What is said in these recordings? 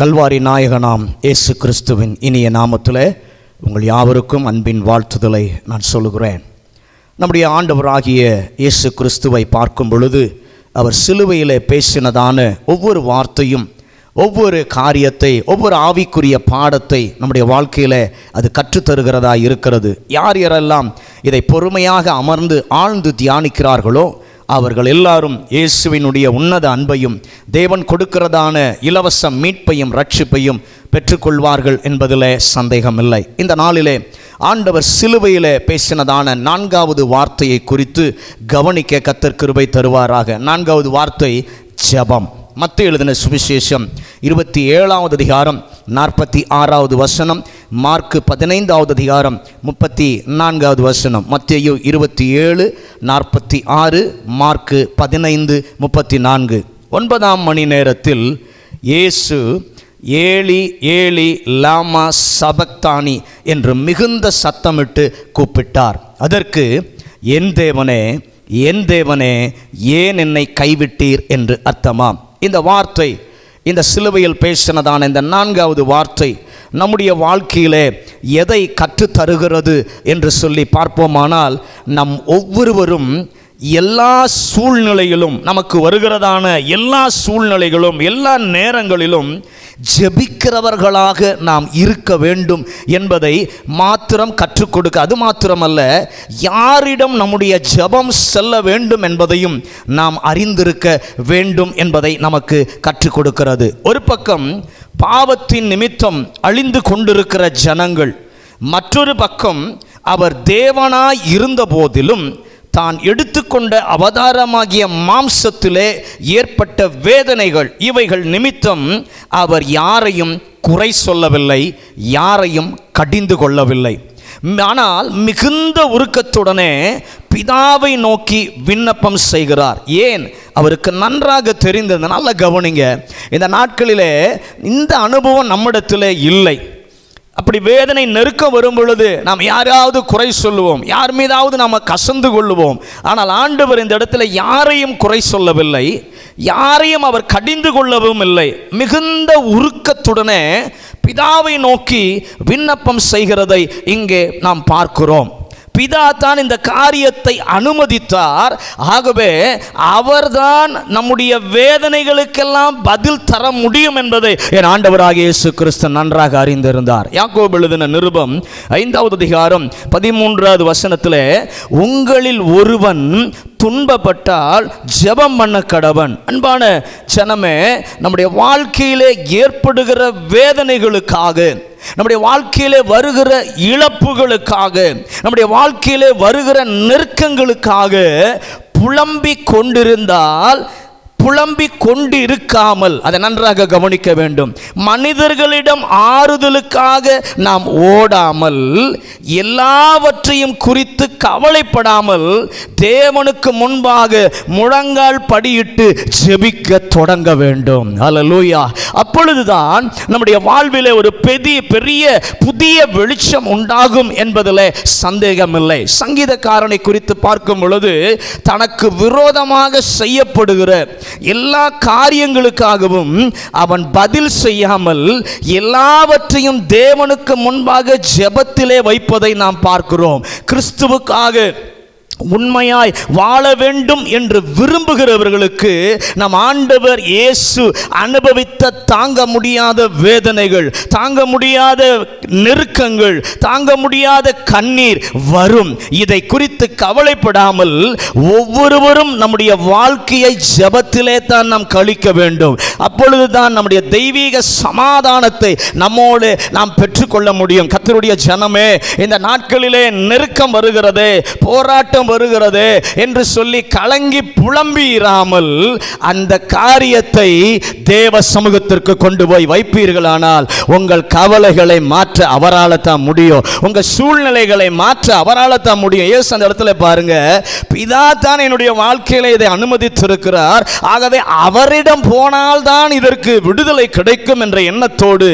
கல்வாரி நாயகனாம் இயேசு கிறிஸ்துவின் இனிய நாமத்தில் உங்கள் யாவருக்கும் அன்பின் வாழ்த்துதலை நான் சொல்லுகிறேன். நம்முடைய ஆண்டவராகிய இயேசு கிறிஸ்துவை பார்க்கும் பொழுது அவர் சிலுவையில் பேசினதான ஒவ்வொரு வார்த்தையும் ஒவ்வொரு காரியத்தை ஒவ்வொரு ஆவிக்குரிய பாடத்தை நம்முடைய வாழ்க்கையில் அது கற்றுத்தருகிறதா இருக்கிறது. யார் யாரெல்லாம் இதை பொறுமையாக அமர்ந்து ஆழ்ந்து தியானிக்கிறார்களோ அவர்கள் எல்லாரும் இயேசுவினுடைய உன்னத அன்பையும் தேவன் கொடுக்கிறதான இலவச மீட்பையும் ரட்சிப்பையும் பெற்றுக்கொள்வார்கள் என்பதில் சந்தேகமில்லை. இந்த நாளிலே ஆண்டவர் சிலுவையிலே பேசினதான நான்காவது வார்த்தையை குறித்து கவனிக்க கத்தற்கிருபை தருவாராக. நான்காவது வார்த்தை ஜெபம். மத்த எழுதின சுவிசேஷம் இருபத்தி ஏழாவது அதிகாரம் நாற்பத்தி ஆறாவது வசனம் மார்க்கு பதினைந்தாவது அதிகாரம் முப்பத்தி நான்காவது வசனம். மத்தியு இருபத்தி ஏழு நாற்பத்தி ஆறு மார்க்கு பதினைந்து முப்பத்தி நான்கு. ஒன்பதாம் மணி நேரத்தில் இயேசு ஏலி ஏலி லாமா சபக்தானி என்று மிகுந்த சத்தமிட்டு கூப்பிட்டார். அதற்கு என் தேவனே என் தேவனே ஏன் என்னை கைவிட்டீர்? என்று அர்த்தமாம். இந்த வார்த்தை இந்த சிலுவையில் பேசினதான இந்த நான்காவது வார்த்தை நம்முடைய வாழ்க்கையிலே எதை கற்றுத்தருகிறது என்று சொல்லி பார்ப்போமானால் நம் ஒவ்வொருவரும் எல்லா சூழ்நிலையிலும் நமக்கு வருகிறதான எல்லா சூழ்நிலைகளும் எல்லா நேரங்களிலும் ஜெபிக்கிறவர்களாக நாம் இருக்க வேண்டும் என்பதை மாத்திரம் கற்றுக் கொடுக்க அது மாத்திரமல்ல யாரிடம் நம்முடைய ஜெபம் செல்ல வேண்டும் என்பதையும் நாம் அறிந்திருக்க வேண்டும் என்பதை நமக்கு கற்றுக் கொடுக்கிறது. ஒரு பக்கம் பாவத்தின் நிமித்தம் அழிந்து கொண்டிருக்கிற ஜனங்கள். மற்றொரு பக்கம் அவர் தேவனாய் இருந்த போதிலும் தான் எடுத்துக்கொண்ட அவதாரமாகிய மாம்சத்திலே ஏற்பட்ட வேதனைகள் இவைகள் நிமித்தம் அவர் யாரையும் குறை சொல்லவில்லை யாரையும் கடிந்து கொள்ளவில்லை. ஆனால் மிகுந்த உருக்கத்துடனே பிதாவை நோக்கி விண்ணப்பம் செய்கிறார். ஏன்? அவருக்கு நன்றாக தெரிந்தது. கவனிங்க. இந்த நாட்களிலே இந்த அனுபவம் நம்மிடத்தில் இல்லை. அப்படி வேதனை நெருக்கம் வரும் பொழுது நாம் யாராவது குறை சொல்லுவோம். யார் மீதாவது நாம் கசந்து கொள்ளுவோம். ஆனால் ஆண்டவர் இந்த இடத்துல யாரையும் குறை சொல்லவில்லை. யாரையும் அவர் கடிந்து கொள்ளவும் இல்லை. மிகுந்த உருக்கத்துடனே பிதாவை நோக்கி விண்ணப்பம் செய்கிறதை இங்கே நாம் பார்க்கிறோம். பிதா தான் இந்த காரியத்தை அனுமதித்தார். ஆகவே அவர்தான் நம்முடைய வேதனைகளுக்கெல்லாம் பதில் தர முடியும் என்பதை என் ஆண்டவராக இயேசு கிறிஸ்து நன்றாக அறிந்திருந்தார். யாக்கோபு எழுதின நிருபம் ஐந்தாவது அதிகாரம் பதிமூன்றாவது வசனத்தில் உங்களில் ஒருவன் துன்பப்பட்டால் ஜெபம் பண்ண கடவன். அன்பான ஜனமே நம்முடைய வாழ்க்கையிலே ஏற்படுகிற வேதனைகளுக்காக நம்முடைய வாழ்க்கையிலே வருகிற இழப்புகளுக்காக நம்முடைய வாழ்க்கையிலே வருகிற நெருக்கங்களுக்காக புலம்பிக் கொண்டிருந்தால் புலம்பிக் கொண்டு இருக்காமல் அதை நன்றாக கவனிக்க வேண்டும். மனிதர்களிடம் ஆறுதலுக்காக நாம் ஓடாமல் எல்லாவற்றையும் குறித்து கவலைப்படாமல் தேவனுக்கு முன்பாக முழங்கால் படியிட்டு ஜெபிக்க தொடங்க வேண்டும். அலலூயா அப்பொழுதுதான் நம்முடைய வாழ்விலே ஒரு பெரிய பெரிய புதிய வெளிச்சம் உண்டாகும் என்பதில் சந்தேகமில்லை. சங்கீதக்காரனை குறித்து பார்க்கும் பொழுது தனக்கு விரோதமாக செய்யப்படுகிற எல்லா காரியங்களுக்காகவும் அவன் பதில் செய்யாமல் எல்லாவற்றையும் தேவனுக்கு முன்பாக ஜெபத்திலே வைப்பதை நாம் பார்க்கிறோம். கிறிஸ்துவுக்காக உண்மையாய் வாழ வேண்டும் என்று விரும்புகிறவர்களுக்கு நம் ஆண்டவர் இயேசு அனுபவித்த தாங்க முடியாத வேதனைகள் தாங்க முடியாத நெருக்கங்கள் தாங்க முடியாத கண்ணீர் வரும். இதை குறித்து கவலைப்படாமல் ஒவ்வொருவரும் நம்முடைய வாழ்க்கையை ஜபத்திலே தான் நாம் கழிக்க வேண்டும். அப்பொழுதுதான் நம்முடைய தெய்வீக சமாதானத்தை நம்மோடு நாம் பெற்றுக்கொள்ள முடியும். கத்தருடைய ஜனமே இந்த நாட்களிலே நெருக்கம் வருகிறது போராட்டம் வருகிறது என்று சொல்லி கலங்கி புலம்பிராமல் அந்த காரியத்தை தேவ சமூகத்திற்கு கொண்டு போய் வைப்பீர்களானால் உங்கள் கவலைகளை மாற்ற அவரால் தான் முடியும் உங்கள் சூழ்நிலைகளை மாற்ற அவரால் தான் முடியும். ஏசு அந்த இடத்துல பாருங்க பிதா தான் என்னுடைய வாழ்க்கையில் இதை அனுமதித்திருக்கிறார். ஆகவே அவரிடம் போனால் தான் இதற்கு விடுதலை கிடைக்கும் என்ற எண்ணத்தோடு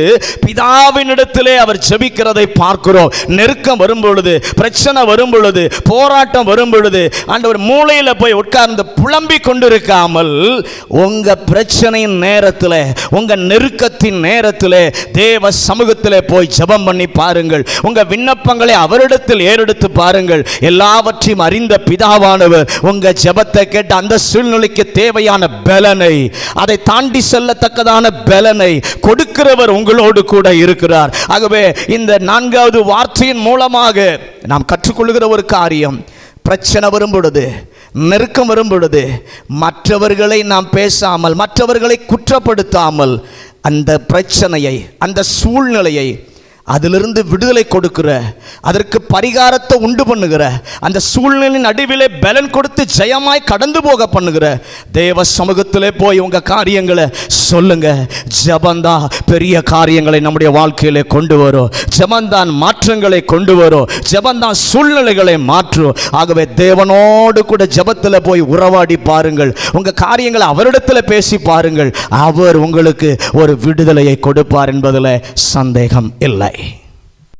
பிதாவினிடத்திலே அவர் ஜெபிக்கிறதை பார்க்கிறோம். நெருக்கம் வரும் பொழுது பிரச்சனை வரும் பொழுது போராட்டம் வரும் பொழுது ஆண்டவர் மூளையில் போய் உட்கார்ந்து புலம்பி கொண்டிருக்காமல் உங்க பிரச்சனையின் நேரத்தில் உங்க நெருக்கத்தின் நேரத்தில் தேவ சமூகத்தில் போய் ஜபம் பண்ணி பாருங்கள். உங்க விண்ணப்பங்களை அவரிடத்தில் ஏறெடுத்து பாருங்கள். எல்லாவற்றையும் அறிந்த பிதாவானவர் உங்க ஜெபத்தை கேட்டு அந்த சூழ்நிலைக்கு தேவையான பலனை அதை தாண்டி செல்லத்தக்கதான பலனை கொடுக்கிறவர் உங்களோடு கூட இருக்கிறார். ஆகவே இந்த நான்காவது வார்த்தையின் மூலமாக நாம் கற்றுக்கொள்கிற ஒரு காரியம் பிரச்சனை வரும் பொழுது நெருக்கம் வரும் பொழுது மற்றவர்களை நாம் பேசாமல் மற்றவர்களை குற்றப்படுத்தாமல் அந்த பிரச்சனையை அந்த சூழ்நிலையை அதிலிருந்து விடுதலை கொடுக்கிற அதற்கு பரிகாரத்தை உண்டு பண்ணுகிற அந்த சூழ்நிலையின் நடுவிலே பலன் கொடுத்து ஜெயமாய் கடந்து போக பண்ணுகிற தேவ சமூகத்திலே போய் உங்கள் காரியங்களை சொல்லுங்க. ஜபந்தா பெரிய காரியங்களை நம்முடைய வாழ்க்கையிலே கொண்டு வரும் ஜபந்தான் மாற்றங்களை கொண்டு வரும் ஜபந்தான் சூழ்நிலைகளை மாற்றும் ஆகவே தேவனோடு கூட ஜபத்தில் போய் உறவாடி பாருங்கள். உங்க காரியங்களை அவரிடத்தில் பேசி பாருங்கள். அவர் உங்களுக்கு ஒரு விடுதலையை கொடுப்பார் என்பதில் சந்தேகம் இல்லை.